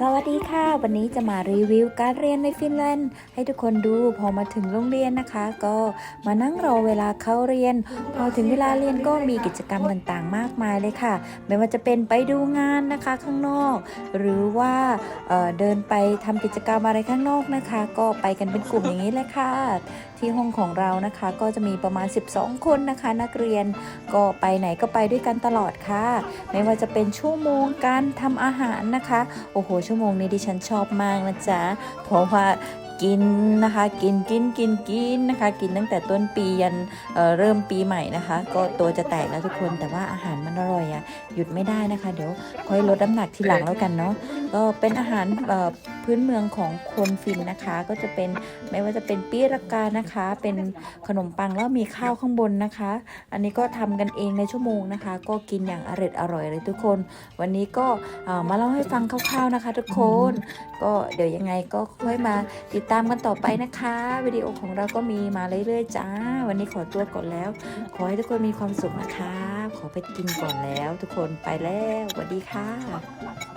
สวัสดีค่ะ วันนี้จะมารีวิวการเรียนในฟินแลนด์ ให้ทุกคนดูพอมาถึงโรงเรียนนะคะ ก็มานั่งรอเวลาเข้าเรียน พอถึงเวลาเรียนก็มีกิจกรรมต่างๆ มากมายเลยค่ะ ไม่ว่าจะเป็นไปดูงานนะคะข้างนอก หรือว่าเเดินไปทำกิจกรรมอะไรข้างนอกนะคะ ก็ไปกันเป็นกลุ่มอย่างนี้เลยค่ะ ที่ห้องของเรานะคะก็จะมีประมาณ 12 คนนะคะ นักเรียนก็ไปไหนก็ไปด้วยกันตลอดค่ะ ไม่ว่าจะเป็นชั่วโมงการทำอาหารนะคะโอ้โหชั่วโมงนี้ดิฉันชอบมากนะจ๊ะ เพราะว่ากินนะคะ กินกินกินกินนะคะ กินตั้งแต่ต้นปียันเเริ่มปีใหม่นะคะ ก็ตัวจะแตกแล้วทุกคนแต่ว่าอาหารมันอร่อยอะ่ะหยุดไม่ได้นะคะ เดี๋ยวค่อยลดน้ำหนักทีหลังแล้วกันเนาะก็เป็นอาหาร พื้นเมืองของคนฟินนะคะ ก็จะเป็นไม่ว่าจะเป็นปีรากานะคะ เป็นขนมปังแล้วมีข้าวข้างบนนะคะ อันนี้ก็ทำกันเองในชั่วโมงนะคะ ก็กินอย่างอร่อยอร่อยเลยทุกคน วันนี้ก็มาเล่าให้ฟังคร่าวๆนะคะ ทุกคน ก็เดี๋ยวยังไงก็ค่อยมาติดตามกันต่อไปนะคะวิดีโอของเราก็มีมาเรื่อยๆจ้า วันนี้ขอตัวก่อนแล้ว ขอให้ทุกคนมีความสุขนะคะ ขอไปกินก่อนแล้ว ทุกคนไปแล้วสวัสดีค่ะ